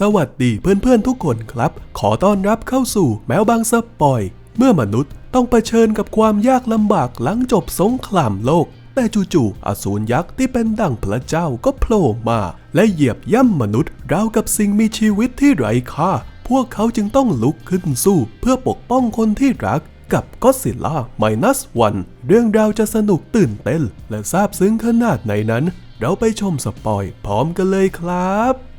สวัสดีเพื่อนๆทุกคนครับ ขอต้อนรับเข้าสู่แมวบางสปอย เมื่อมนุษย์ต้องเผชิญกับความยากลำบากหลังจบสงครามโลก แต่จู่ๆอสูรยักษ์ที่เป็นดั่งพระเจ้าก็โผล่มา และเหยียบย่ำมนุษย์ราวกับสิ่งมีชีวิตที่ไร้ค่า พวกเขาจึงต้องลุกขึ้นสู้ เพื่อปกป้องคนที่รักกับก็ซิล่าไมนัสวันเรื่องราวจะสนุกตื่นเต้น และซาบซึ้งขนาดไหนนั้น เราไปชมสปอยพร้อมกันเลยครับ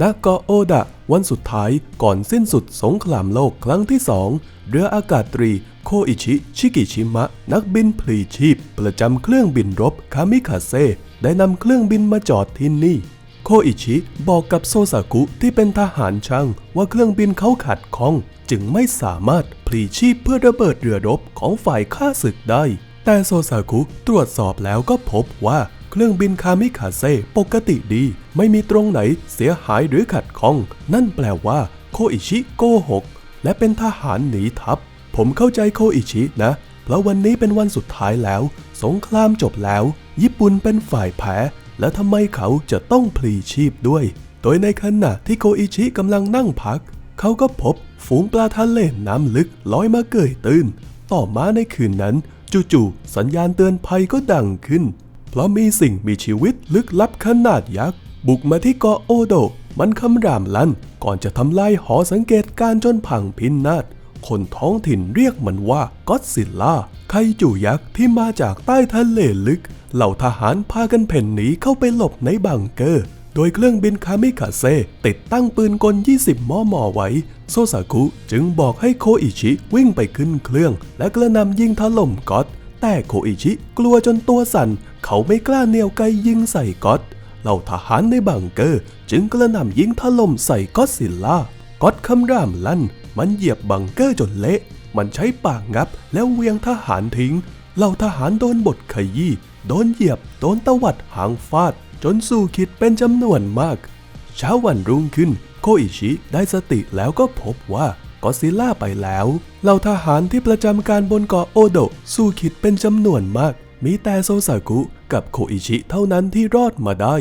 ณเกาะโอดะ วันสุดท้ายก่อนสิ้นสุดสงครามโลกครั้งที่สองเรืออากาศตรี โคอิชิ ชิกิชิมะ นักบินพลีชีพ ประจำเครื่องบินรบคามิคาเซได้นำเครื่องบินมาจอดที่นี่โคอิชิบอกกับโซซากุที่เป็นทหารช่างว่าเครื่องบินเขาขัดข้อง จึงไม่สามารถพลีชีพเพื่อระเบิดเรือรบของฝ่ายข้าศึกได้ แต่โซซากุตรวจสอบแล้วก็พบว่า เครื่องบินคามิคาเซปกติดี ไม่มีตรงไหนเสียหายหรือขัดข้อง นั่นแปลว่า โคอิชิโกหก และเป็นทหารหนีทัพ ผมเข้าใจโคอิชินะ เพราะวันนี้เป็นวันสุดท้ายแล้ว สงครามจบแล้ว ญี่ปุ่นเป็นฝ่ายแพ้ และทำไมเขาจะต้องพลีชีพด้วย โดยในขณะที่โคอิชิกำลังนั่งพัก เขาก็พบฝูงปลาทะเลน้ำลึกลอยมาเกยตื้น ต่อมาในคืนนั้น จู่ๆสัญญาณเตือนภัยก็ดังขึ้น ราะมีสิ่งมีชีวิตลึกลับขนาดยักษ์ บุกมาที่เกาะโอโด มันคำรามลั่นก่อนจะทำลายหอสังเกตการณ์จนพังพินาศคนท้องถิ่นเรียกมันว่าก็อดซิลล่าไคจูยักษ์ที่มาจากใต้ทะเลลึก เหล่าทหารพากันเพ่นหนีเข้าไปหลบในบังเกอร์ โดยเครื่องบินคามิคาเซติดตั้งปืนกล 20 มม ไว้ โซซากุจึงบอกให้โคอิชิวิ่งไปขึ้นเครื่อง และกระนำยิงถล่มก๊อต แต่โคอิชิกลัวจนตัวสั่น เขาไม่กล้าเหนียวไกยิงใส่ก๊อตเหล่าทหารในบังเกอร์ จึงกระหน่ำยิงถล่มใส่ก็อดซิลล่าก๊อตคำรามลั่น มันเหยียบบังเกอร์จนเละ มันใช้ปากงับแล้วเวียงทหารทิ้ง เหล่าทหารโดนบทขยี้ โดนเหยียบ โดนตวัดหางฟาด จนสู้คิดเป็นจำนวนมาก เช้าวันรุ่งขึ้น โคอิชิได้สติแล้วก็พบว่า อดซิลล่าไปแล้วเหล่าทหารที่ประจำการบนเกาะโอโดะสู้คิดเป็นจำนวนมาก มีแต่โซซากุกับโคอิชิเท่านั้นที่รอดมาได้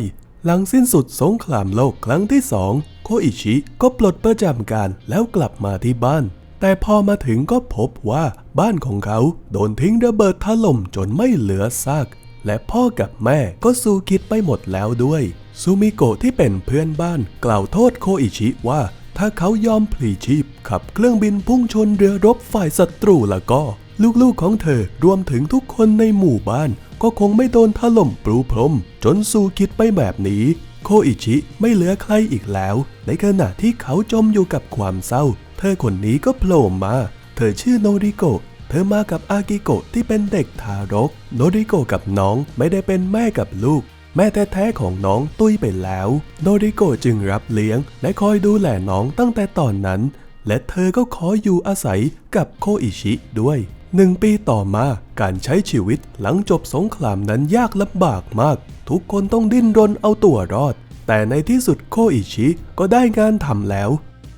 หลังสิ้นสุดสงครามโลกครั้งที่สองโคอิชิก็ปลดประจำการแล้วกลับมาที่บ้าน แต่พอมาถึงก็พบว่าบ้านของเขาโดนทิ้งระเบิดถล่มจนไม่เหลือซากและพ่อกับแม่ก็สู้คิดไปหมดแล้วด้วย ซูมิโกะที่เป็นเพื่อนบ้านกล่าวโทษโคอิชิว่า ถ้าเขายอมพลีชีพ ขับเครื่องบินพุ่งชนเรือรบฝ่ายศัตรูแล้วก็ ลูกๆของเธอรวมถึงทุกคนในหมู่บ้าน ก็คงไม่โดนถล่มปลูพรม จนสู้คิดไปแบบนี้ โคอิชิไม่เหลือใครอีกแล้ว ในขณะที่เขาจมอยู่กับความเศร้า เธอคนนี้ก็โผล่มา เธอชื่อโนริโกะเธอมากับอากิโกะที่เป็นเด็กทารก โนริโกะกับน้องไม่ได้เป็นแม่กับลูก แม่แท้ๆของน้องตุ้ยไปแล้วโนริโกจึงรับเลี้ยง และคอยดูแลน้องตั้งแต่ตอนนั้น และเธอก็ขออยู่อาศัยกับโคอิชิด้วยหนึ่งปีต่อมาการใช้ชีวิตหลังจบสงครามนั้นยากลำบากมาก ทุกคนต้องดิ้นรนเอาตัวรอด แต่ในที่สุดโคอิชิก็ได้งานทำแล้ว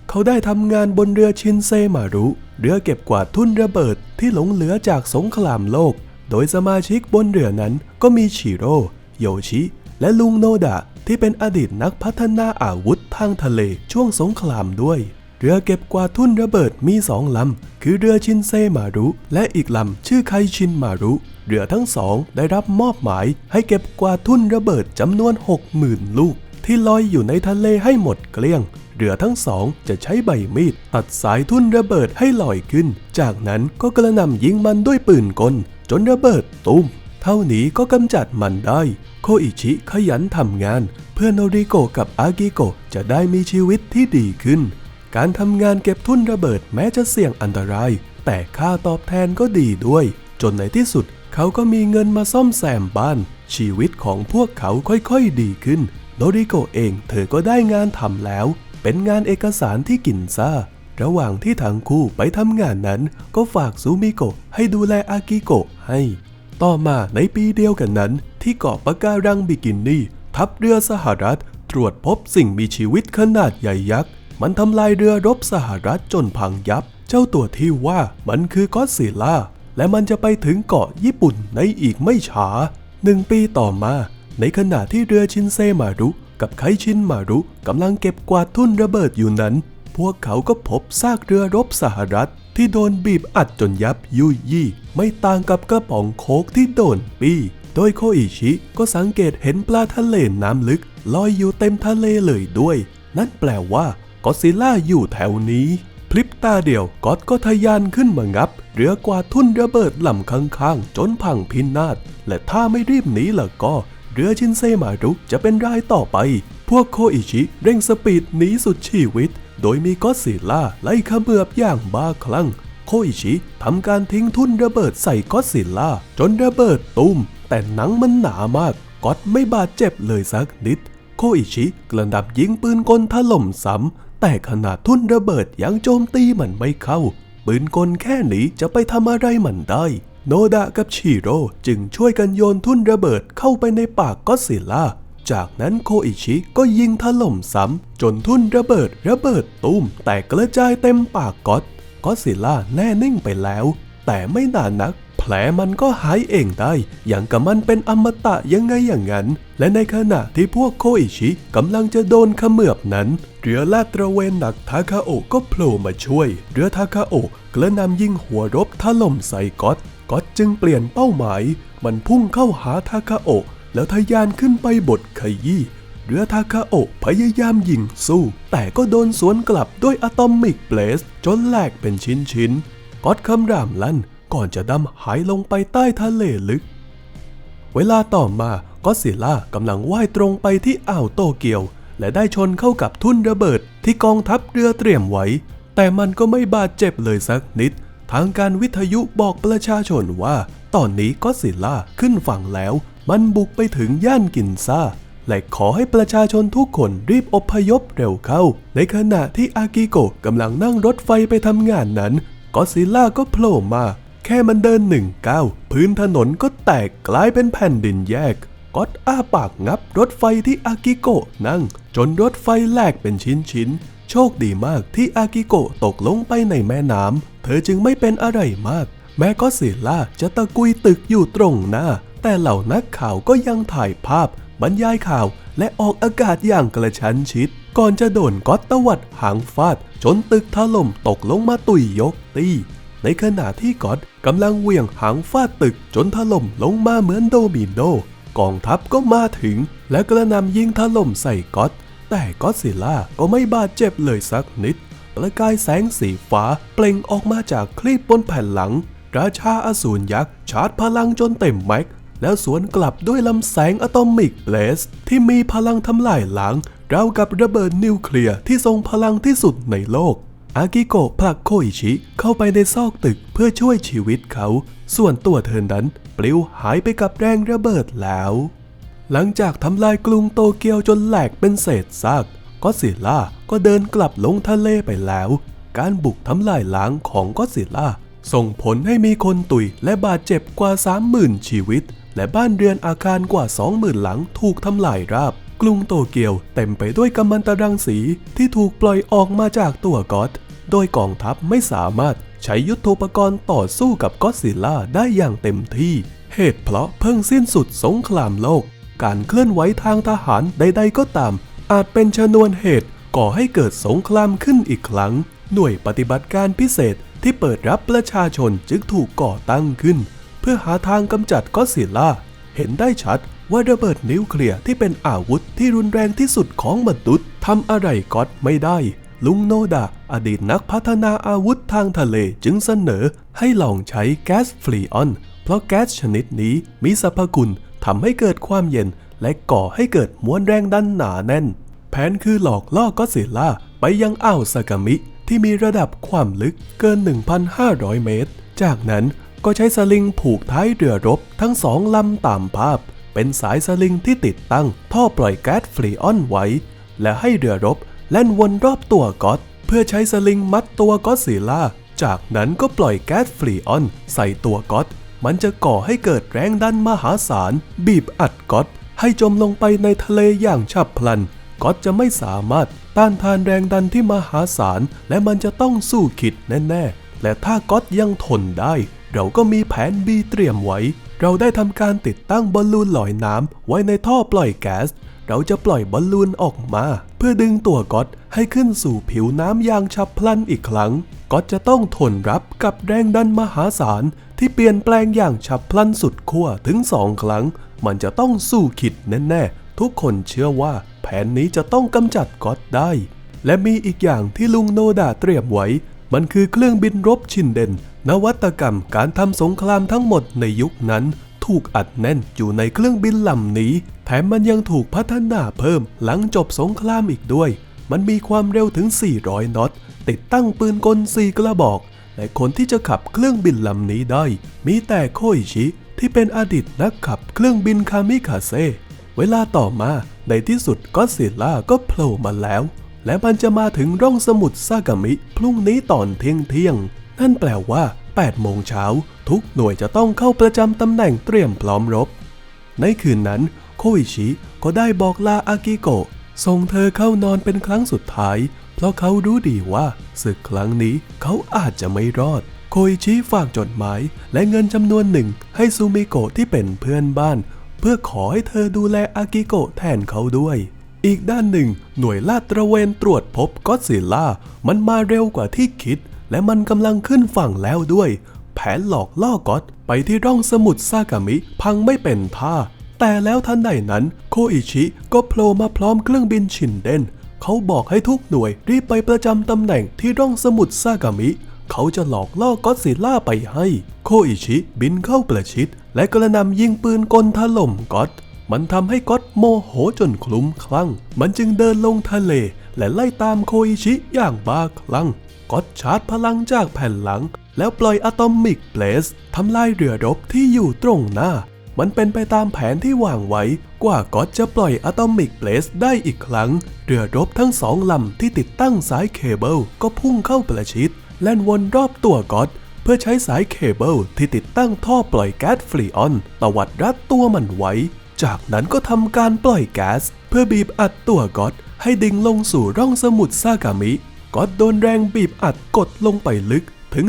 เขาได้ทำงานบนเรือชินเซมารุ เรือเก็บกวาดทุ่นระเบิดที่หลงเหลือจากสงครามโลก โดยสมาชิกบนเรือนั้นก็มีชิโร่ โยชิ และลุงโนดะที่เป็นอดีตนักพัฒนาอาวุธทางทะเลช่วงสงครามด้วย เรือเก็บกวาดทุ่นระเบิดมีสองลำ คือเรือชินเซมารุ และอีกลำชื่อไคชินมารุเรือทั้งสองได้รับมอบหมายให้เก็บกวาดทุ่นระเบิดจำนวน 60,000 ลูก ที่ลอยอยู่ในทะเลให้หมดเกลี้ยง เรือทั้งสองจะใช้ใบมีดตัดสายทุ่นระเบิดให้ลอยขึ้น จากนั้นก็กระหน่ำยิงมันด้วยปืนกล จนระเบิดตุ้ม ท่านี้ก็กำจัดมันได้ โคอิชิขยันทำงาน เพื่อโนริโกะกับอากิโกะจะได้มีชีวิตที่ดีขึ้น การทำงานเก็บทุ่นระเบิดแม้จะเสี่ยงอันตราย แต่ค่าตอบแทนก็ดีด้วย จนในที่สุดเขาก็มีเงินมาซ่อมแซมบ้าน ชีวิตของพวกเขาค่อยๆดีขึ้นโนริโกะเองเธอก็ได้งานทำแล้ว เป็นงานเอกสารที่กินซ่าระหว่างที่ทั้งคู่ไปทำงานนั้น ก็ฝากซูมิโกะให้ดูแลอากิโกะให้ ต่อมาในปีเดียวกันนั้น ที่เกาะปะการังบิกินี่ ทัพเรือสหรัฐ ตรวจพบสิ่งมีชีวิตขนาดใหญ่ยักษ์ มันทำลายเรือรบสหรัฐจนพังยับ เจ้าตัวที่ว่ามันคือก็อดซิลล่า และมันจะไปถึงเกาะญี่ปุ่นในอีกไม่ช้าหนึ่งปีต่อมา ในขณะที่เรือชินเซมารุ กับไคชินมารุกำลังเก็บกวาดทุ่นระเบิดอยู่นั้น พวกเขาก็พบซากเรือรบสหรัฐ ที่โดนบีบอัดจนยับยุยยี่ ไม่ต่างกับกระป๋องโคกที่โดนปี้โดยโคอิชิก็สังเกตเห็นปลาทะเลน้ำลึกลอยอยู่เต็มทะเลเลยด้วย นั่นแปลว่ากอซิล่าอยู่แถวนี้ พลิบตาเดียวกอดก็ทะยานขึ้นมางับ เรือกวาดทุ่นระเบิดลำข้างๆ จนพังพินาศและถ้าไม่รีบหนีล่ะก็ เรือชินเซมารุจะเป็นรายต่อไป พวกโคอิชิเร่งสปีดหนีสุดชีวิต โดยมีก็อดซิล่าไล่ขมือบอย่างบ้าคลั่ง โคอิชิทำการทิ้งทุ่นระเบิดใส่ก็อดซิล่าจนระเบิดตุ้ม แต่หนังมันหนามากก็อดไม่บาดเจ็บเลยสักนิด โคอิชิกระดับยิงปืนกลถล่มซ้ำแต่ขนาดทุ่นระเบิดยังโจมตีมันไม่เข้า ปืนกลแค่นี้จะไปทำอะไรมันได้โนดะกับชิโร่จึงช่วยกันโยนทุ่นระเบิดเข้าไปในปากก็อดซิล่า จากนั้นโคอิชิก็ยิงถล่มซ้ำจนทุ่นระเบิดระเบิดตุ้มแต่กระจายเต็มปากก็อดก็อดซิล่าแน่นิ่งไปแล้ว แต่ไม่นานนัก แผลมันก็หายเองได้ อย่างกับมันเป็นอมตะยังไงอย่างนั้น และในขณะที่พวกโคอิชิกำลังจะโดนขมือบนั้น เรือลาดตระเวนหนักทาคาโอก็โผล่มาช่วย เรือทาคาโอกระนำยิงหัวรบถล่มใส่ก๊อตก๊อตจึงเปลี่ยนเป้าหมาย มันพุ่งเข้าหาทาคาโอ แล้วทะยานขึ้นไปบดขยี้เรือทาคาโอะพยายามยิงสู้ แต่ก็โดนสวนกลับด้วยอะตอมิกเบลสจนแหลกเป็นชิ้นๆก๊อตคำรามลั่นก่อนจะดำหายลงไปใต้ทะเลลึก เวลาต่อมาก็ซิล่ากำลังว่ายตรงไปที่อ่าวโตเกียว และได้ชนเข้ากับทุ่นระเบิดที่กองทัพเรือเตรียมไว้ แต่มันก็ไม่บาดเจ็บเลยสักนิด ทางการวิทยุบอกประชาชนว่า ตอนนี้ก็ซิล่าขึ้นฝั่งแล้ว มันบุกไปถึงย่านกินซ่า และขอให้ประชาชนทุกคนรีบอพยพเร็วเข้า ในขณะที่อากิโกะกำลังนั่งรถไฟไปทำงานนั้นก็ซิล่าก็โผล่มา แค่มันเดินหนึ่งก้าวพื้นถนนก็แตกกลายเป็นแผ่นดินแยกก็อดอ้าปากงับรถไฟที่อากิโกะนั่ง จนรถไฟแหลกเป็นชิ้นๆโชคดีมากที่อากิโกะตกลงไปในแม่น้ำ เธอจึงไม่เป็นอะไรมาก แม้ก็ซิล่าจะตะกุยตึกอยู่ตรงหน้า แต่เหล่านักข่าวก็ยังถ่ายภาพ บรรยายข่าว และออกอากาศอย่างกระชั้นชิด ก่อนจะโดนก๊อตตวัดหางฟาด จนตึกถล่มตกลงมาตุยยกตีในขณะที่ก๊อตกำลังเหวี่ยงหางฟาดตึกจนถล่มลงมาเหมือนโดมิโนกองทัพก็มาถึง และกระนำยิงถล่มใส่ก๊อตแต่ก็อดซิลล่าก็ไม่บาดเจ็บเลยสักนิด ประกายแสงสีฟ้าเปล่งออกมาจากคลีบบนแผ่นหลัง ราชาอสูรยักษ์ชาร์จพลังจนเต็มแม็ก แล้วสวนกลับด้วยลำแสงอะตอมิกเบลสที่มีพลังทำลายล้างราวกับระเบิดนิวเคลียร์ที่ทรงพลังที่สุดในโลก อากิโกะผลักโคอิชิเข้าไปในซอกตึกเพื่อช่วยชีวิตเขา ส่วนตัวเธอนั้นปลิวหายไปกับแรงระเบิดแล้ว หลังจากทำลายกรุงโตเกียวจนแหลกเป็นเศษซากก็อดซิล่าก็เดินกลับลงทะเลไปแล้ว การบุกทำลายล้างของก็อดซิลล่าส่งผลให้มีคนตุยและบาดเจ็บกว่า 30,000 ชีวิต และบ้านเรือนอาคารกว่า 20,000 หลังถูกทำลายราบ กรุงโตเกียวเต็มไปด้วยกัมมันตรังสีที่ถูกปล่อยออกมาจากตัวก็อดโดยกองทัพไม่สามารถใช้ยุทธปกรณ์ต่อสู้กับก็อดซิลล่าได้อย่างเต็มที่ เหตุเพราะเพิ่งสิ้นสุดสงครามโลก การเคลื่อนไหวทางทหารใด ๆ ก็ตาม อาจเป็นชนวนเหตุก่อให้เกิดสงครามขึ้นอีกครั้ง หน่วยปฏิบัติการพิเศษที่เปิดรับประชาชนจึงถูกก่อตั้งขึ้น พื่อหาทางกำจัดก็อดซิลล่า เห็นได้ชัดว่าระเบิดนิวเคลียร์ที่เป็นอาวุธที่รุนแรงที่สุดของมนุษย์ทำอะไรก็อดไม่ได้ ลุงโนดะอดีตนักพัฒนาอาวุธทางทะเลจึงเสนอให้ลองใช้แก๊สฟรีออน เพราะแก๊สชนิดนี้มีสรรพคุณทำให้เกิดความเย็น และก่อให้เกิดมวลแรงดันหนาแน่น แผนคือหลอกล่อก็อดซิลล่าไปยังอ่าวสากามิที่มีระดับความลึกเกิน 1,500 เมตร จากนั้น ก็ใช้สลิงผูกท้ายเรือรบทั้งสองลำตามภาพ เป็นสายสลิงที่ติดตั้งท่อปล่อยแก๊สฟรีออนไว้ และให้เรือรบแล่นวนรอบตัวก๊อตเพื่อใช้สลิงมัดตัวก็อดซิลล่า จากนั้นก็ปล่อยแก๊สฟรีออนใส่ตัวก๊อตมันจะก่อให้เกิดแรงดันมหาศาล บีบอัดก๊อตให้จมลงไปในทะเลอย่างฉับพลันก๊อตจะไม่สามารถต้านทานแรงดันที่มหาศาล และมันจะต้องสู้ขิดแน่ ๆ และถ้าก๊อตยังทนได้ เราก็มีแผน B เตรียมไว้ เราได้ทำการติดตั้งบอลลูนลอยน้ำไว้ในท่อปล่อยแก๊ส เราจะปล่อยบอลลูนออกมา เพื่อดึงตัวก๊อตให้ขึ้นสู่ผิวน้ำอย่างฉับพลันอีกครั้ง ก๊อตจะต้องทนรับกับแรงดันมหาศาลที่เปลี่ยนแปลงอย่างฉับพลันสุดขั้วถึงสองครั้ง มันจะต้องสู้ขิดแน่ๆ ทุกคนเชื่อว่า แผนนี้จะต้องกำจัดก๊อตได้ และมีอีกอย่างที่ลุงโนดาเตรียมไว้ มันคือเครื่องบินรบชินเดน นวัตกรรมการทำสงครามทั้งหมดในยุคนั้น ถูกอัดแน่นอยู่ในเครื่องบินลำนี้ แถมมันยังถูกพัฒนาเพิ่มหลังจบสงครามอีกด้วย มันมีความเร็วถึง 400 น็อต ติดตั้งปืนกล4กระบอกและคนที่จะขับเครื่องบินลำนี้ได้ มีแต่โคอิชิที่เป็นอดีตนักขับเครื่องบินคามิคาเซเวลาต่อมาในที่สุดก็ซิลล่าก็โผล่มาแล้ว และมันจะมาถึงร่องสมุทรซากามิ พรุ่งนี้ตอนเที่ยงเที่ยง นั่นแปลว่า 8 โมงเช้า ทุกหน่วยจะต้องเข้าประจำตำแหน่งเตรียมพร้อมรบ ในคืนนั้น โคอิชิก็ได้บอกลาอากิโกะส่งเธอเข้านอนเป็นครั้งสุดท้าย เพราะเขารู้ดีว่าศึกครั้งนี้เขาอาจจะไม่รอด โคอิชิฝากจดหมายและเงินจำนวนหนึ่งให้ซูมิโกะที่เป็นเพื่อนบ้าน เพื่อขอให้เธอดูแลอากิโกะแทนเขาด้วย อีกด้านหนึ่ง หน่วยลาดตระเวนตรวจพบก็อดซิลล่ามันมาเร็วกว่าที่คิด และมันกำลังขึ้นฝั่งแล้วด้วย แผนหลอกล่อก๊อตไปที่ร่องสมุทรซากามิพังไม่เป็นท่า แต่แล้วทันใดนั้น โคอิชิก็โผล่มาพร้อมเครื่องบินชินเดนเขาบอกให้ทุกหน่วยรีบไปประจำตำแหน่งที่ร่องสมุทรซากามิ เขาจะหลอกล่อก็อดซิล่าไปให้ โคอิชิบินเข้าประชิด และกระนำยิงปืนกลถล่มก๊อตมันทำให้ก๊อตโมโหจนคลุ้มคลั่ง มันจึงเดินลงทะเลและไล่ตามโคอิชิอย่างบ้าคลั่ง ก๊อตชาร์จพลังจากแผ่นหลัง แล้วปล่อยอะตอมิกเบลสทำลายเรือรบที่อยู่ตรงหน้า มันเป็นไปตามแผนที่วางไว้ กว่าก๊อตจะปล่อยอะตอมิกเบลสได้อีกครั้ง เรือรบทั้งสองลำที่ติดตั้งสายเคเบิลก็พุ่งเข้าประชิดแล่นวนรอบตัวก๊อตเพื่อใช้สายเคเบิลที่ติดตั้งท่อปล่อยแก๊สฟรีออนตวัดรัดตัวมันไว้ จากนั้นก็ทำการปล่อยแก๊สเพื่อบีบอัดตัวก๊อตให้ดิ่งลงสู่ร่องสมุทรซากามิ ก๊อตโดนแรงบีบอัดกดลงไปลึกถึง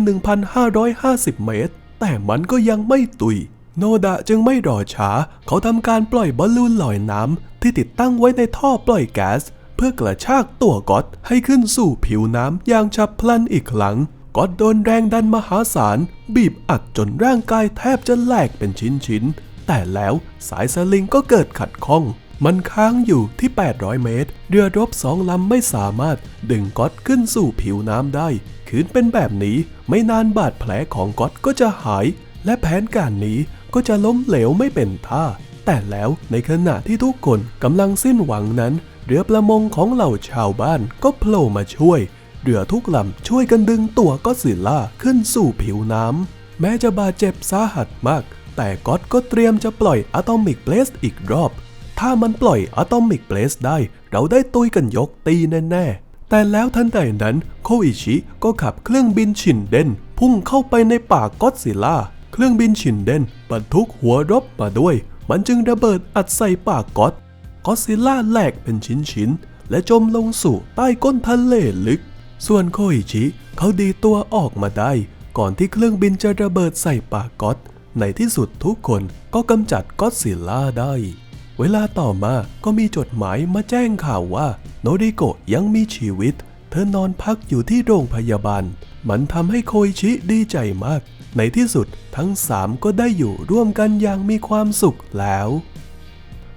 1,550 เมตร แต่มันก็ยังไม่ตุย โนดะจึงไม่รอช้า เขาทำการปล่อยบอลลูนลอยน้ำที่ติดตั้งไว้ในท่อปล่อยแก๊ส เพื่อกระชากตัวก๊อตให้ขึ้นสู่ผิวน้ำอย่างฉับพลันอีกครั้งก๊อตโดนแรงดันมหาศาล บีบอัดจนร่างกายแทบจะแหลกเป็นชิ้นๆ แต่แล้วสายสลิงก็เกิดขัดข้อง มันค้างอยู่ที่ 800 เมตร เรือรบสองลำไม่สามารถดึงก๊อตขึ้นสู่ผิวน้ำได้ คืนเป็นแบบนี้ไม่นานบาดแผลของก๊อตก็จะหาย และแผนการนี้ก็จะล้มเหลวไม่เป็นท่า แต่แล้วในขณะที่ทุกคนกำลังสิ้นหวังนั้น เรือประมงของเหล่าชาวบ้านก็โผล่มาช่วย เรือทุกลำช่วยกันดึงตัวก็อดซิลล่าขึ้นสู่ผิวน้ำแม้จะบาดเจ็บสาหัสมาก แต่ก๊อตก็เตรียมจะปล่อยอะตอมิกเบลสอีกรอบ ถ้ามันปล่อยอะตอมิกเบลสได้ เราได้ตุยกันยกตีแน่ๆ แต่แล้วทันใดนั้นโคอิชิก็ขับเครื่องบินชินเดนพุ่งเข้าไปในป่ากก็อดซิล่า เครื่องบินชินเดนบรรทุกหัวรบมาด้วย มันจึงระเบิดอัดใส่ป่ากกอตก็อดซิล่าแหลกเป็นชิ้นๆ และจมลงสู่ใต้ก้นทะเลลึก ส่วนโคอิชิเขาดีตัวออกมาได้ ก่อนที่เครื่องบินจะระเบิดใส่ปากก๊อตในที่สุดทุกคนก็กำจัดก็อดซิล่าได้ เวลาต่อมาก็มีจดหมายมาแจ้งข่าวว่า โนริโกะยังมีชีวิต เธอนอนพักอยู่ที่โรงพยาบาล มันทำให้โคอิชิดีใจมาก ในที่สุดทั้งสามก็ได้อยู่ร่วมกันอย่างมีความสุขแล้ว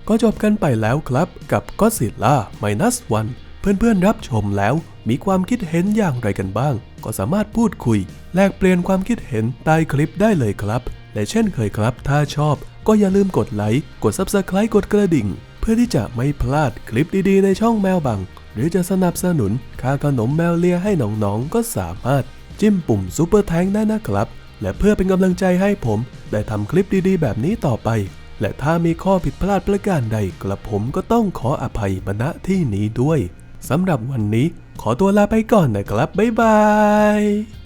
ก็จบกันไปแล้วครับกับก็สิล่า minus one เพื่อนๆรับชมแล้วมีความคิดเห็นอย่างไรกันบ้าง ก็สามารถพูดคุย แลกเปลี่ยนความคิดเห็นใต้คลิปได้เลยครับ และเช่นเคยครับ ถ้าชอบก็อย่าลืมกดไลค์กด Subscribe กดกระดิ่ง เพื่อที่จะไม่พลาดคลิปดีๆ ในช่องแมวบัง หรือจะสนับสนุนค่าขนมแมวเลียให้น้องๆ ก็สามารถจิ้มปุ่มซุปเปอร์แทงได้นะครับ และเพื่อเป็นกำลังใจให้ผม ได้ทำคลิปดีๆ แบบนี้ต่อไป และถ้ามีข้อผิดพลาดประการใดกระผมก็ต้องขออภัยมาณที่นี้ด้วยสำหรับวันนี้ขอตัวลาไปก่อนนะครับบ๊ายบาย